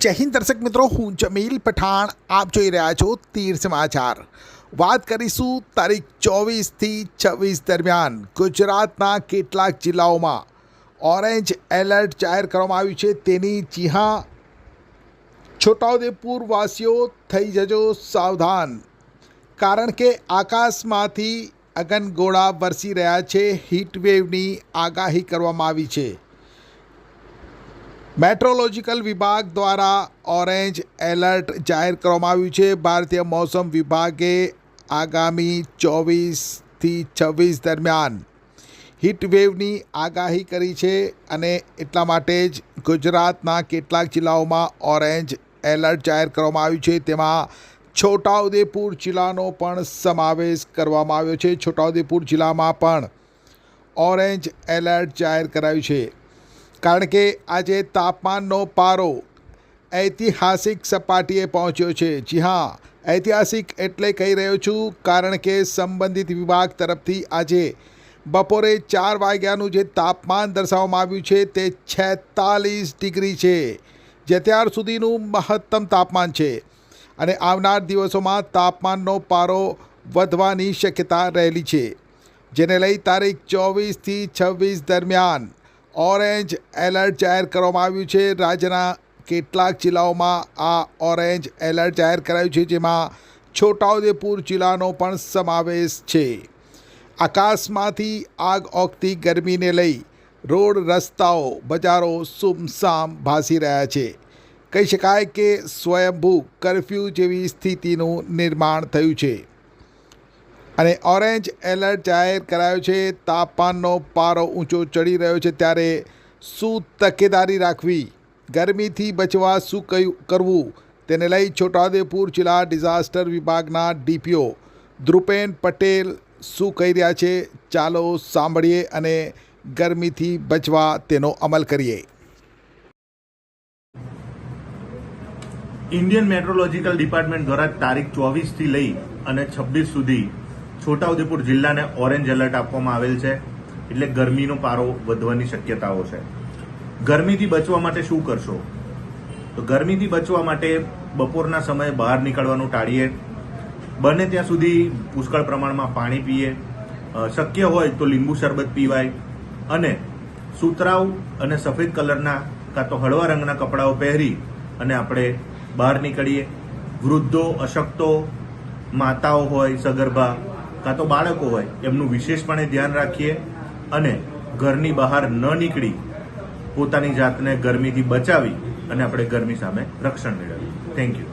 જય દર્શક મિત્રો, હું જમીલ પઠાણ, આપ જોઈ રહ્યા છો તીર સમાચાર. વાત કરીશું તારીખ ચોવીસથી છવ્વીસ દરમિયાન ગુજરાતના કેટલાક જિલ્લાઓમાં. ઓરેન્જ એલર્ટ જાહેર કરવામાં આવ્યું છે, તેની જી હા છોટાઉદેપુર વાસીઓ થઈ જજો સાવધાન. કારણ કે આકાશમાંથી અગનગોળા વરસી રહ્યા છે, હીટવેવની આગાહી કરવામાં આવી છે. મેટ્રોલોજીકલ વિભાગ દ્વારા ઓરેન્જ એલર્ટ જાહેર કરવામાં આવ્યું છે. ભારતીય મોસમ વિભાગે આગામી ચોવીસથી છવ્વીસ દરમિયાન હીટવેવની આગાહી કરી છે અને એટલા માટે જ ગુજરાતના કેટલાક જિલ્લાઓમાં ઓરેન્જ એલર્ટ જાહેર કરવામાં આવ્યું છે. તેમાં છોટાઉદેપુર જિલ્લાનો પણ સમાવેશ કરવામાં આવ્યો છે. છોટાઉદેપુર જિલ્લામાં પણ ઓરેન્જ એલર્ટ જાહેર કરાયું છે. કારણ કે આજે તાપમાનનો પારો ઐતિહાસિક સપાટીએ પહોંચ્યો છે. જી હા, ઐતિહાસિક એટલે કહી રહ્યો છું કારણ કે સંબંધિત વિભાગ તરફથી આજે બપોરે ચાર વાગ્યાનું જે તાપમાન દર્શાવવામાં આવ્યું છે તે છેતાલીસ ડિગ્રી છે, જે ત્યાર સુધીનું મહત્તમ તાપમાન છે. અને આવનાર દિવસોમાં તાપમાનનો પારો વધવાની શક્યતા રહેલી છે, જેને લઈ તારીખ ચોવીસથી છવ્વીસ દરમિયાન ઓરેન્જ એલર્ટ જાહેર કરવામાં આવ્યું છે. રાજ્યના કેટલાક જિલ્લાઓમાં આ ઓરેન્જ એલર્ટ જાહેર કરાયું છે, જેમાં છોટાઉદેપુર જિલ્લાનો પણ સમાવેશ છે. આકાશમાંથી આગ ઓગતી ગરમીને લઈ રોડ રસ્તાઓ, બજારો સુમસામ ભાસી રહ્યા છે. કહી શકાય કે સ્વયંભૂ કરફ્યુ જેવી સ્થિતિનું નિર્માણ થયું છે. અને ઓરેન્જ એલર્ટ જાહેર કરાયો છે. તાપમાનનો પારો ઊંચો ચડી રહ્યો છે ત્યારે શું તકેદારી રાખવી, ગરમીથી બચવા શું કયું કરવું, તેને લઈ છોટાઉદેપુર જિલ્લા ડિઝાસ્ટર વિભાગના ડીપીઓ ધ્રુપેન પટેલ શું કહી રહ્યા છે, ચાલો સાંભળીએ અને ગરમીથી બચવા તેનો અમલ કરીએ. ઇન્ડિયન મેટ્રોલોજીકલ ડિપાર્ટમેન્ટ દ્વારા તારીખ ચોવીસથી લઈ અને છવ્વીસ સુધી છોટાઉદેપુર જિલ્લાને ઓરેન્જ એલર્ટ આપવામાં આવેલ છે, એટલે ગરમીનો પારો વધવાની શક્યતાઓ છે. ગરમીથી બચવા માટે શું કરશો? તો ગરમીથી બચવા માટે બપોરના સમયે બહાર નીકળવાનું ટાળીએ. બને ત્યાં સુધી પુષ્કળ પ્રમાણમાં પાણી પીએ. શક્ય હોય તો લીંબુ શરબત પીવાય. અને સુતરાઉ અને સફેદ કલરના કાં તો હળવા રંગના કપડાઓ પહેરી અને આપણે બહાર નીકળીએ. વૃદ્ધો, અશક્તો, માતાઓ હોય, સગર્ભા કાં તો બાળકો હોય, એમનું વિશેષપણે ધ્યાન રાખીએ અને ઘરની બહાર ન નીકળી પોતાની જાતને ગરમીથી બચાવી અને આપણે ગરમી સામે રક્ષણ મેળવીએ. થેન્ક યુ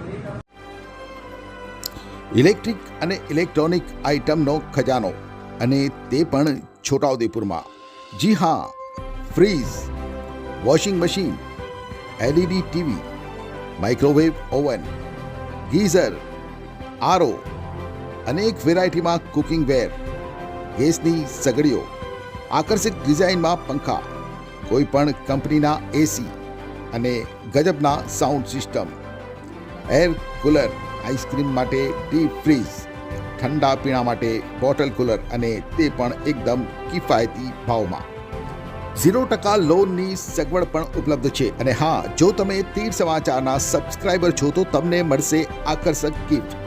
ઇલેક્ટ્રિક અને ઇલેક્ટ્રોનિક આઇટમનો ખજાનો અને તે પણ છોટાઉદેપુરમાં. જી હા, fridge, washing machine, LED TV, microwave oven, geyser, RO અનેક વેરાયટીમાં કુકિંગ વેર ગેસની સગડીઓ આકર્ષક ડિઝાઇનમાં પંખા કોઈ પણ કંપનીના એસી અને ગજબના sound system air cooler ice cream માટે ડીપ ફ્રીઝ ઠંડા પીણા માટે બોટલ કુલર અને તે પણ એકદમ કિફાયતી ભાવમાં. ઝીરો ટકા લોનની સગવડ પણ ઉપલબ્ધ છે અને હા, જો તમે તીર સમાચારના સબસ્ક્રાઇબર છો તો તમને મળશે આકર્ષક ગિફ્ટ